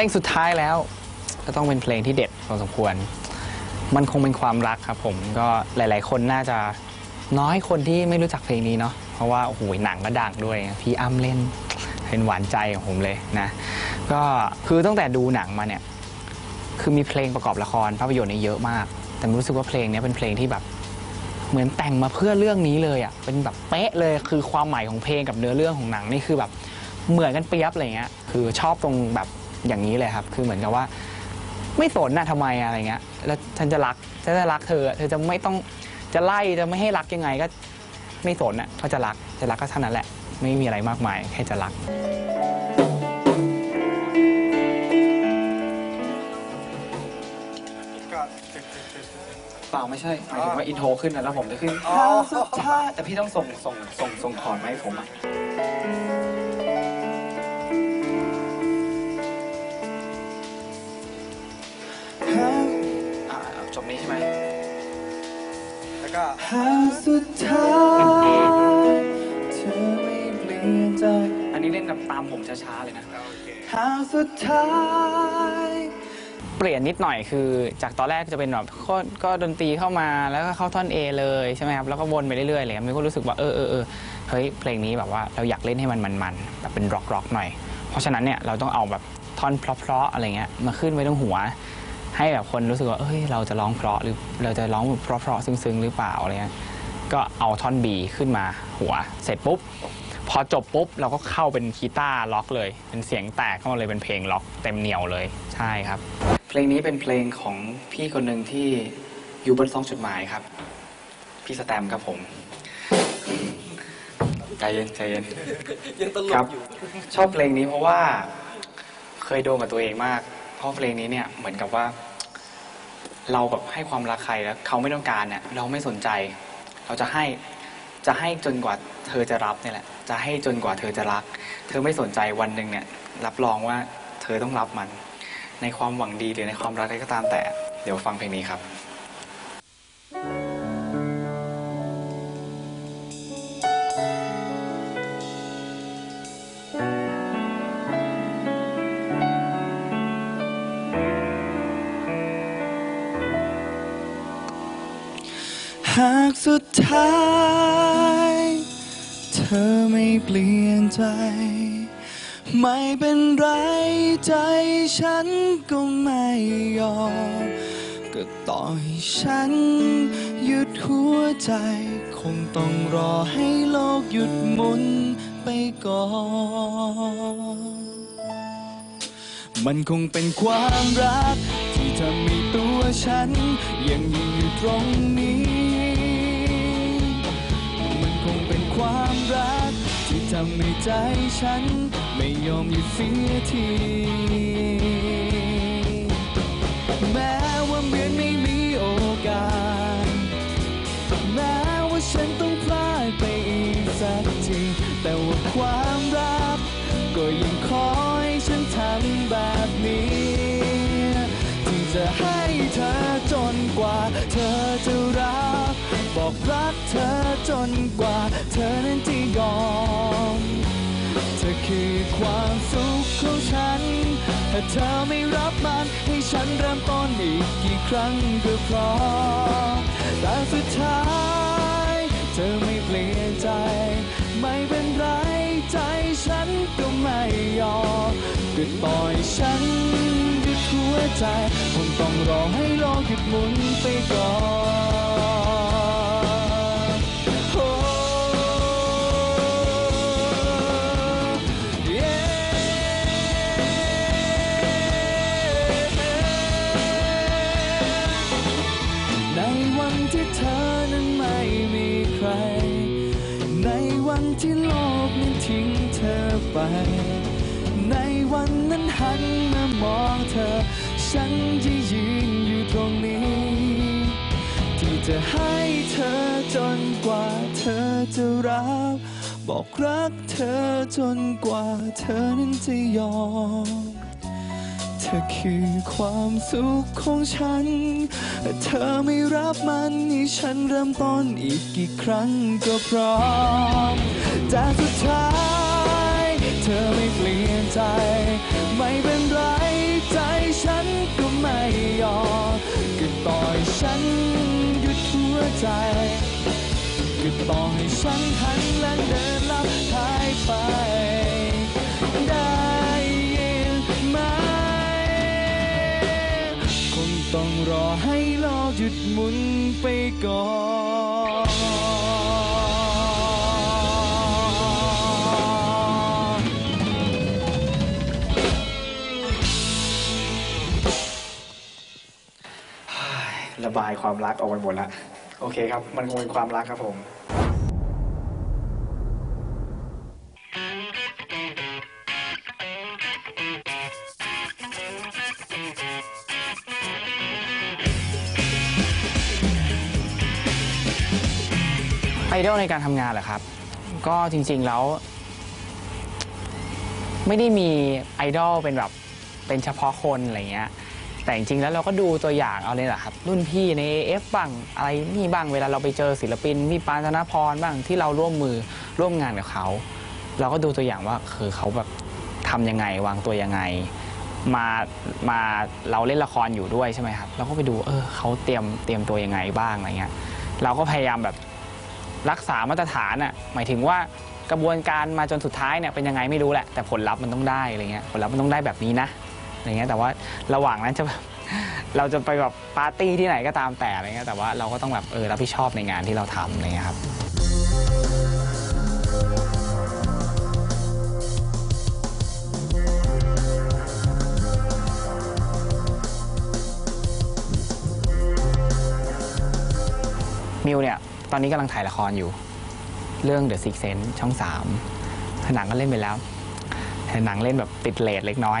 ลงสุดท้ายแล้ว ก็ต้องเป็นเพลงที่เด็ดพอสมควร มันคงเป็นความรักครับผมก็หลาย ๆ คนน่าจะน้อยคนที่ไม่รู้จักเพลงนี้เนาะเพราะว่าโอ้โหหนังก็ดังด้วย พี่อ้ำเล่นเป็นหวานใจของผมเลยนะ ก็คือตั้งแต่ดูหนังมาเนี่ย คือมีเพลงประกอบละครภาพยนตร์นี่เยอะมาก แต่รู้สึกว่าเพลงนี้เป็นเพลงที่แบบ เหมือนแต่งมาเพื่อเรื่องนี้เลยอะเป็นแบบเป๊ะเลยคือความหมายของเพลงกับเนื้อเรื่องของหนังนี่คือแบบเหมือนกันเปียบอะไรเงี้ยคือชอบตรงแบบ อย่างนี้เลยครับ คือเหมือนกับว่า ไม่สนนะทำไมอะไรเงี้ย แล้วฉันจะรักฉันจะรักเธอ เธอจะไม่ต้องจะไล่จะไม่ให้รักยังไงก็ไม่สนอะก็จะรักจะรักก็เท่านั้นแหละ ไม่มีอะไรมากมายแค่จะรัก เปล่าไม่ใช่หมายถึงว่าอินโทรขึ้นนะแล้วผมจะขึ้นข้าวสุดท้ายแต่พี่ต้องส่งส่งส่งส่งคอร์ดมาให้ผมอะ จบนี้ใช่ไหม แล้วก็ข้าวสุดท้ายเธอไม่เปลี่ยนใจอันนี้เล่นกับตามผมช้าๆเลยนะโอเคข้าวสุดท้าย เปลี่ยนนิดหน่อยคือ จากตอนแรกจะเป็นแบบก็ก็ดนตรีเข้ามาแล้วก็เข้าท่อน A เลยใช่ไหมครับแล้วก็วนไปเรื่อยๆเลยมันก็รู้สึกว่าเออเออเออเฮ้ยเพลงนี้แบบว่าเราอยากเล่นให้มันมันๆแบบเป็นร็อกร็อกหน่อย เพราะฉะนั้นเนี่ยเราต้องเอาแบบท่อนเพราะๆอะไรเงี้ยมาขึ้นไว้ตรงหัว ให้แบบคนรู้สึกว่าเอ้ยเราจะร้องเพราะหรือเราจะร้องเพราะๆซึ้งๆ หรือเปล่าอะไรเงี้ยก็เอาท่อน B ขึ้นมาหัวเสร็จปุ๊บ พอจบปุ๊บเราก็เข้าเป็นกีตาร์ล็อกเลย เป็นเสียงแตกเข้ามาเลยเป็นเพลงล็อกเต็มเหนียวเลยใช่ครับ เพลงนี้เป็นเพลงของพี่คนหนึ่งที่อยู่บนซองจดหมายครับ พี่สแตมครับผมใจเย็นใจเย็นยังตลครักบอยู่ชอบเพลงนี้เพราะว่าเคยโดนกับตัวเองมาก เพราะเพลงนี้เนี่ยเหมือนกับว่า เราแบบให้ความรักใครแล้วเขาไม่ต้องการเนี่ยเราไม่สนใจ เราจะให้จะให้จนกว่าเธอจะรับเนี่ยแหละ จะให้จนกว่าเธอจะรัก เธอไม่สนใจวันหนึ่งเนี่ยรับรองว่าเธอต้องรับมัน ในความหวังดีหรือในความรักใดก็ตามแต่ เดี๋ยวฟังเพลงนี้ครับากสุดท้าย เธอไม่เปลี่ยนใจ ไม่เป็นไรใจฉันก็ไม่ยอม ก็ต่อให้ฉันหยุดหัวใจ คงต้องรอให้โลกหยุดหมุนไปก่อน มันคงเป็นความรัก ที่ทำให้ตัวฉัน ยังอยู่ตรงนี้ ความรัก ที่ทำให้ใจฉัน ไม่ยอมหยุดเสียทีแม้ จนกว่าเธอนั้นจะยอม เธอคือความสุขของฉัน ถ้าเธอไม่รับมันให้ฉันเริ่มต้นอีกกี่ครั้งก็พอแต่สุดท้าย เธอไม่เปลี่ยนใจ ไม่เป็นไรใจฉันก็ไม่ยอมก็ปล่อยฉันหยุดหัวใจคงต้องรอให้โลกหยุดหมุนไปก่อน ที่โลกนั้นทิ้งเธอไป ในวันนั้นหันมามองเธอ ฉันจะยืนอยู่ตรงนี้ ที่จะให้เธอจนกว่าเธอจะรับ บอกรักเธอจนกว่าเธอนั้นจะยอม ธอคือความสุขของฉัน เธอไม่รับมันให้ฉันเริ่มต้นอีกกี่ครั้งก็พร้อมแต่สุดท้าย เธอไม่เปลี่ยนใจ ไม่เป็นไรใจฉันก็ไม่ยอมก็ต่อยฉันหยุดหัวใจก็ต่อยฉันหันและเดินลับหายไป ดหมุนไปก่อนระบายความรักออกไปหมดแล้วโอเคครับ มันคงเป็นความรักครับผม ไอดอลในการทำงานเหรอครับ ก็จริงๆแล้ว ไม่ได้มีไอดอลเป็นแบบเป็นเฉพาะคนอะไรเงี้ย แต่จริงๆแล้วเราก็ดูตัวอย่างเอาเลยแหละครับ รุ่นพี่ใน AF บ้างอะไรนี่บ้างเวลาเราไปเจอศิลปินพี่ปานธนพรบ้างที่เราร่วมมือร่วมงานกับเขา เราก็ดูตัวอย่างว่าคือเขาแบบทำยังไงวางตัวยังไง มามาเราเล่นละครอยู่ด้วยใช่ไหมครับ เราก็ไปดูเออเขาเตรียมเตรียมตัวยังไงบ้างอะไรเงี้ยเราก็พยายามแบบ รักษามาตรฐานอะหมายถึงว่ากระบวนการมาจนสุดท้ายเนี่ยเป็นยังไงไม่รู้แหละแต่ผลลัพธ์มันต้องได้อะไรเงี้ยผลลัพธ์มันต้องได้แบบนี้นะอะไรเงี้ยแต่ว่าระหว่างนั้นจะแบบเราจะไปแบบปาร์ตี้ที่ไหนก็ตามแต่อะไรเงี้ยแต่ว่าเราก็ต้องแบบเออรับผิดชอบในงานที่เราทำอะไรเงี้ยครับมิวเนี่ย ตอนนี้กำลังถ่ายละครอยู่ เรื่อง The Six Sense ช่องสามหนังก็เล่นไปแล้วแต่หนังเล่นแบบติดเลทเล็กน้อย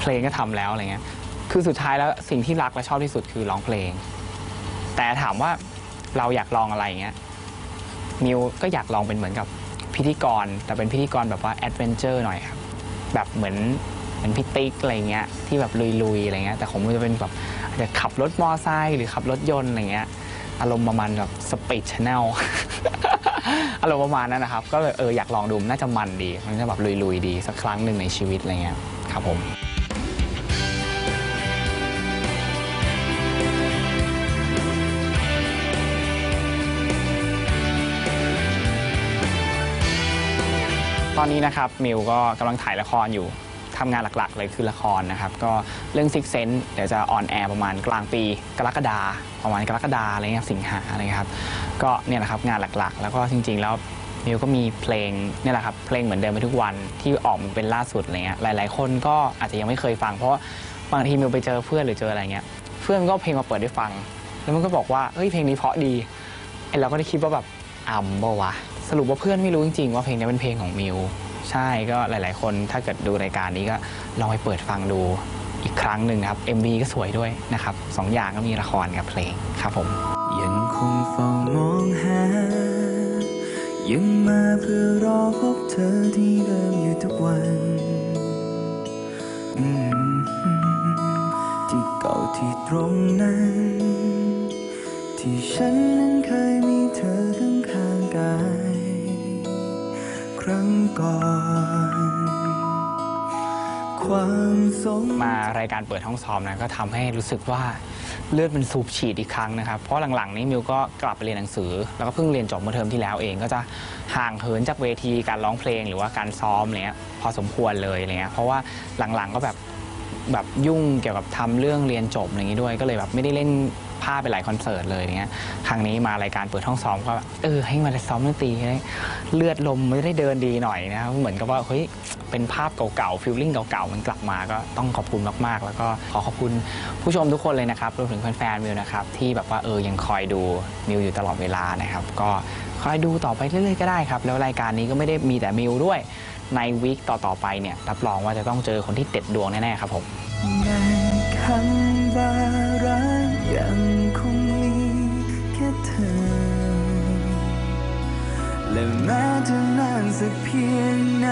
เพลงก็ทำแล้วอะไรเงี้ยคือสุดท้ายแล้วสิ่งที่รักและชอบที่สุดคือร้องเพลง แต่ถามว่าเราอยากลองอะไรเงี้ยมิวก็อยากลองเป็นเหมือนกับพิธีกร แต่เป็นพิธีกรแบบว่าแอดเวนเจอร์หน่อยครับแบบเหมือนเป็นพิติ๊กอะไรเงี้ยที่แบบลุยๆอะไรเงี้ยแต่ของมิวจะเป็นแบบจจะขับรถมอไซค์หรือขับรถยนต์อะไรเงี้ย อารมณ์ประมาณแบบสปีดชแนลอารมณ์ประมาณนั้นนะครับ ก็เลยเอออยากลองดูนน่าจะมันดี มันจะแบบลุยๆดี สักครั้งหนึ่งในชีวิตอะไรเงี้ยครับผมตอนนี้นะครับมิวก็กำลังถ่ายละครอยู่ ทำงานหลักๆ เลยคือละครนะครับ ก็เรื่อง Six Sense เดี๋ยวจะออนแอร์ประมาณกลางปีกรกฎาประมาณกรกฎาอะไรเงี้ยสิงหาอะไรเงี้ยครับ ก็เนี่ยแหละครับงานหลักๆ แล้วก็จริง ๆ แล้วมิวก็มีเพลงเนี่ยแหละครับเพลงเหมือนเดิมไปทุกวันที่ออกมาเป็นล่าสุดอะไรเงี้ยหลาย ๆ คนก็อาจจะยังไม่เคยฟัง เพราะบางทีมิวไปเจอเพื่อนหรือเจออะไรเงี้ยเพื่อนก็เพลงมาเปิดให้ฟัง แล้วมันก็บอกว่าเฮ้ยเพลงนี้เพราะดีไอเราก็ได้คิดว่าแบบอ่ำบ่วะสรุปว่าเพื่อนไม่รู้จริงๆว่าเพลงนี้เป็นเพลงของมิว ใช่ก็หลาย ๆ คนถ้าเกิดดูรายการนี้ก็ลองไปเปิดฟังดูอีกครั้งหนึ่งครับ MV ก็สวยด้วยนะครับสองอย่างก็มีละครกับเพลงครับผม ยังคงเฝ้ามองหา ยังมาเพื่อรอพบเธอที่เดิมอยู่ทุกวันอืมที่เก่าที่ตรงนั้น ที่ฉันนั้นเคยมีเธอข้างๆกาย รั้งก่อน ความทรงมารายการเปิดห้องซ้อมนะก็ทำให้รู้สึกว่าเลือดมันสูบฉีดอีกครั้งนะครับ เพราะหลังๆนี้มิวก็กลับไปเรียนหนังสือ แล้วก็เพิ่งเรียนจบเมื่อเทอมที่แล้วเองก็จะห่างเหินจากเวทีการร้องเพลงหรือว่าการซ้อมอะไรเนี้ยพอสมควรเลยอะไรเงี้ยเพราะว่าหลังๆก็แบบแบบยุ่งเกี่ยวกับทำเรื่องเรียนจบอะไรอย่างนี้ด้วย ก็เลยแบบไม่ได้เล่น ภาพไปหลายคอนเสิร์ตเลยอย่างเงี้ยครั้งนี้มารายการเปิดห้องซ้อมก็เออให้มาซ้อมดนตรีให้เลือดลมไม่ได้เดินดีหน่อยนะครับเหมือนกับว่าเฮ้ยเป็นภาพเก่าๆฟิลลิ่งเก่าๆมันกลับมาก็ต้องขอบคุณมากๆ แล้วก็ขอขอบคุณผู้ชมทุกคนเลยนะครับรวมถึงแฟนๆมิวนะครับที่แบบว่าเออยังคอยดูมิวอยู่ตลอดเวลานะครับ ก็คอยดูต่อไปเรื่อยๆก็ได้ครับ แล้วรายการนี้ก็ไม่ได้มีแต่มิวด้วยในวีคต่อๆไปเนี่ยรับรองว่าจะต้องเจอคนที่เด็ดดวงแน่ๆครับผม และแม้จะนานสักเพียงไหน